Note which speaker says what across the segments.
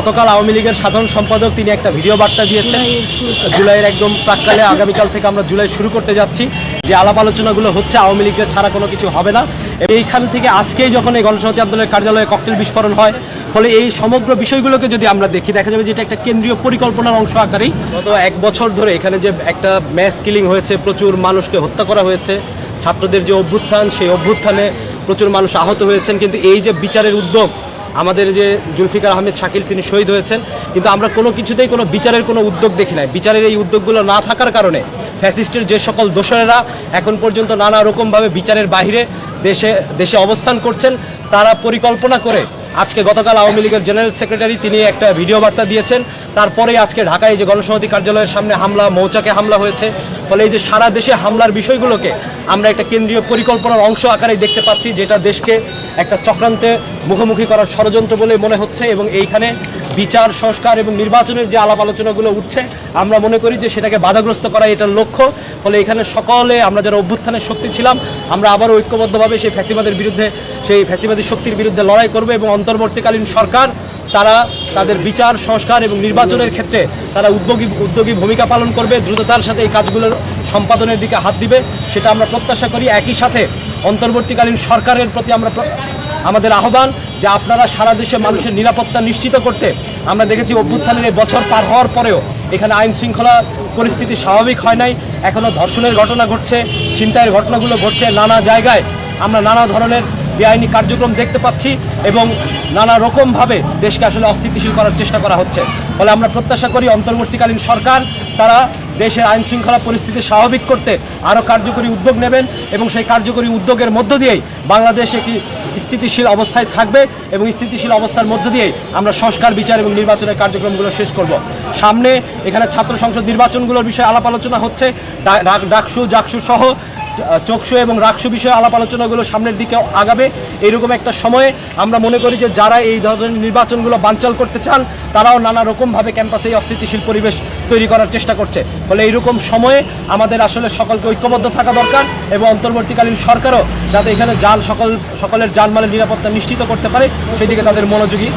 Speaker 1: গতকাল আওয়ামী লীগের সাধারণ সম্পাদক তিনি একটা ভিডিও বার্তা দিয়েছেন। জুলাইয়ের একদম প্রাককালে আগামীকাল থেকে আমরা জুলাই শুরু করতে যাচ্ছি। যে আলাপ আলোচনাগুলো হচ্ছে আওয়ামী লীগের ছাড়া কোনো কিছু হবে না। এইখান থেকে আজকেই যখন এই গণসংহতি আন্দোলনের কার্যালয়ে ককটেল বিস্ফোরণ হয় ফলে এই সমগ্র বিষয়গুলোকে যদি আমরা দেখি দেখা যাবে যে এটা একটা কেন্দ্রীয় পরিকল্পনার অংশ আকারেই। গত এক বছর ধরে এখানে যে একটা ম্যাস কিলিং হয়েছে প্রচুর মানুষকে হত্যা করা হয়েছে। ছাত্রদের যে অভ্যুত্থান সেই অভ্যুত্থানে প্রচুর মানুষ আহত হয়েছেন। কিন্তু এই যে বিচারের উদ্যোগ আমাদের যে জুলফিকার আহমেদ শাকিল, তিনি শহীদ হয়েছেন। কিন্তু আমরা কোনো কিছুতেই কোনো বিচারের কোনো উদ্যোগ দেখি নাই। বিচারের এই উদ্যোগগুলো না থাকার কারণে ফ্যাসিস্টের যে সকল দোষরেরা এখন পর্যন্ত নানা রকমভাবে বিচারের বাইরে দেশে দেশে অবস্থান করছেন, তারা পরিকল্পনা করে আজকে গতকাল আওয়ামী লীগের জেনারেল সেক্রেটারি তিনি একটা ভিডিও বার্তা দিয়েছেন। তারপরেই আজকে ঢাকায় যে গণসংহতি কার্যালয়ের সামনে হামলা, মৌচাকে হামলা হয়েছে ফলে এই যে সারা দেশে হামলার বিষয়গুলোকে আমরা একটা কেন্দ্রীয় পরিকল্পনার অংশ আকারে দেখতে পাচ্ছি, যেটা দেশকে একটা চক্রান্তে মুখোমুখি করার ষড়যন্ত্র বলে মনে হচ্ছে এবং এইখানে বিচার, সংস্কার এবং নির্বাচনের যে আলাপ আলোচনাগুলো উঠছে, আমরা মনে করি যে সেটাকে বাধাগ্রস্ত করা এটার লক্ষ্য। ফলে এখানে সকলে, আমরা যারা অভ্যুত্থানের শক্তি ছিলাম, আমরা আবারও ঐক্যবদ্ধভাবে সেই ফ্যাসিবাদের বিরুদ্ধে, সেই ফ্যাসিবাদী শক্তির বিরুদ্ধে লড়াই করবে এবং অন্তর্বর্তীকালীন সরকার তারা তাদের বিচার, সংস্কার এবং নির্বাচনের ক্ষেত্রে তারা উদ্যোগী উদ্যোগী ভূমিকা পালন করবে, দ্রুততার সাথে এই কাজগুলোর সম্পাদনের দিকে হাত দিবে, সেটা আমরা প্রত্যাশা করি। একই সাথে অন্তর্বর্তীকালীন সরকারের প্রতি আমরা আমাদের আহ্বান যে আপনারা সারা দেশে মানুষের নিরাপত্তা নিশ্চিত করতে, আমরা দেখেছি অভ্যুত্থানের এই বছর পার হওয়ার পরেও এখানে আইন শৃঙ্খলা পরিস্থিতি স্বাভাবিক হয় নাই। এখনও ধর্ষণের ঘটনা ঘটছে, ছিনতাইয়ের ঘটনাগুলো ঘটছে। নানা জায়গায় আমরা নানা ধরনের বেআইনি কার্যক্রম দেখতে পাচ্ছি এবং নানা রকমভাবে দেশকে আসলে অস্থিতিশীল করার চেষ্টা করা হচ্ছে। ফলে আমরা প্রত্যাশা করি অন্তর্বর্তীকালীন সরকার তারা দেশের আইন শৃঙ্খলা পরিস্থিতি স্বাভাবিক করতে আরও কার্যকরী উদ্যোগ নেবেন এবং সেই কার্যকরী উদ্যোগের মধ্য দিয়েই বাংলাদেশ একটি স্থিতিশীল অবস্থায় থাকবে এবং স্থিতিশীল অবস্থার মধ্য দিয়েই আমরা সংস্কার, বিচার এবং নির্বাচনের কার্যক্রমগুলো শেষ করব। সামনে এখানে ছাত্র সংসদ নির্বাচনগুলোর বিষয়ে আলাপ আলোচনা হচ্ছে। ডাকসু, জাকসু সহ চকসু এবং রাকসু বিষয়ে আলাপ আলোচনাগুলো সামনের দিকে আগাবে। এরকম একটা সময়ে আমরা মনে করি যে যারা এই ধরনের নির্বাচনগুলো বানচাল করতে চান, তারাও নানা রকমভাবে ক্যাম্পাসে এই অস্থিতিশীল পরিবেশ তৈরি করার চেষ্টা করছে। ফলে এইরকম সময়ে আমাদের আসলে সকলকে ঐক্যবদ্ধ থাকা দরকার এবং অন্তর্বর্তীকালীন সরকারও যাতে এখানে জাল, সকল, সকলের যানমালের নিরাপত্তা নিশ্চিত করতে পারে, সেদিকে তাদের মনোযোগী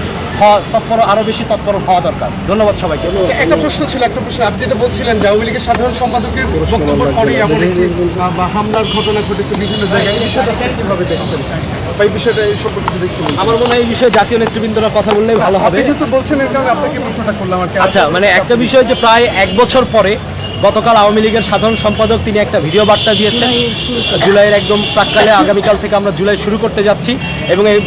Speaker 1: তৎপর আরও বেশি তৎপর হওয়া দরকার। ধন্যবাদ সবাইকে।
Speaker 2: আচ্ছা, একটা প্রশ্ন ছিল একটা প্রশ্ন। আপনি যেটা বলছিলেন যে আওয়ামী লীগের সাধারণ সম্পাদকের বক্তব্যের পরেই এমন একটি বা হামলার ঘটনা ঘটেছে বিভিন্ন জায়গায় এই বিষয়টা কীভাবে দেখছেন? এই বিষয়টা এই সম্পর্কে যদি
Speaker 1: আমার মনে হয় এই বিষয়ে জাতীয় নেতৃবৃন্দরা কথা বললেই ভালো হবে।
Speaker 2: যেহেতু বলছেন এর কারণে আপনাকে প্রশ্নটা করলাম আর কি।
Speaker 1: আচ্ছা মানে একটা বিষয় যে প্রায় এক বছর পরে গতকাল আওয়ামী লীগের সাধারণ সম্পাদক তিনি একটা ভিডিও বার্তা দিয়েছেন। জুলাইয়ের একদম প্রাককালে আগামীকাল থেকে আমরা জুলাই শুরু করতে যাচ্ছি এবং এই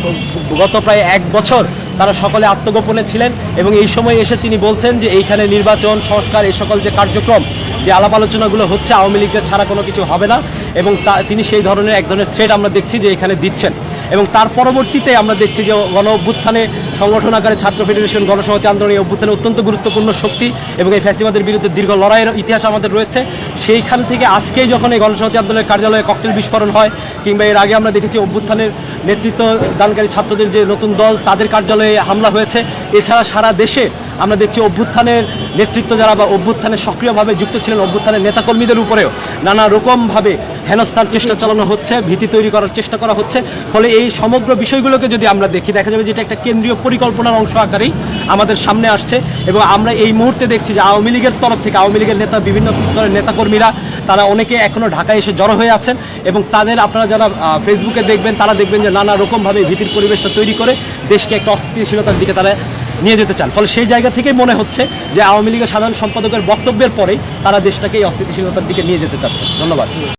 Speaker 1: গত প্রায় এক বছর তারা সকলে আত্মগোপনে ছিলেন এবং এই সময় এসে তিনি বলছেন যে এইখানে নির্বাচন, সংস্কার এই সকল যে কার্যক্রম, যে আলাপ আলোচনাগুলো হচ্ছে আওয়ামী লীগের ছাড়া কোনো কিছু হবে না এবং তিনি সেই ধরনের এক ধরনের থ্রেড আমরা দেখছি যে এখানে দিচ্ছেন। এবং তার পরবর্তীতে আমরা দেখছি যে গণ সংগঠন আকারে ছাত্র ফেডারেশন গণসংহতি আন্দোলন এই অভ্যুত্থানে অত্যন্ত গুরুত্বপূর্ণ শক্তি এবং এই ফ্যাসিবাদের বিরুদ্ধে দীর্ঘ লড়াইয়ের ইতিহাস আমাদের রয়েছে। সেইখান থেকে আজকেই যখন এই গণসংহতি আন্দোলনের কার্যালয়ে ককটেল বিস্ফোরণ হয়, কিংবা এর আগে আমরা দেখেছি অভ্যুত্থানের নেতৃত্ব দানকারী ছাত্রদের যে নতুন দল, তাদের কার্যালয়ে হামলা হয়েছে। এছাড়া সারা দেশে আমরা দেখছি অভ্যুত্থানের নেতৃত্ব যারা বা অভ্যুত্থানে সক্রিয়ভাবে যুক্ত ছিলেন অভ্যুত্থানের নেতাকর্মীদের উপরেও নানা রকমভাবে হেনস্থার চেষ্টা চালানো হচ্ছে, ভীতি তৈরি করার চেষ্টা করা হচ্ছে। ফলে এই সমগ্র বিষয়গুলোকে যদি আমরা দেখি, দেখা যাবে যে এটা একটা কেন্দ্রীয় পরিকল্পনার অংশ আকারেই আমাদের সামনে আসছে এবং আমরা এই মুহূর্তে দেখছি যে আওয়ামী লীগের তরফ থেকে, আওয়ামী লীগের নেতা, বিভিন্ন স্তরের নেতাকর্মীরা, তারা অনেকে এখনও ঢাকায় এসে জড়ো হয়ে আছেন এবং তাদের আপনারা যারা ফেসবুকে দেখবেন, তারা দেখবেন যে নানা রকমভাবে ভীতির পরিবেশটা তৈরি করে দেশকে একটা অস্থিতিশীলতার দিকে তারা নিয়ে যেতে চান। ফলে সেই জায়গা থেকেই মনে হচ্ছে যে আওয়ামী লীগের সাধারণ সম্পাদকের বক্তব্যের পরেই তারা দেশটাকে এই অস্থিতিশীলতার দিকে নিয়ে যেতে চাচ্ছে। ধন্যবাদ।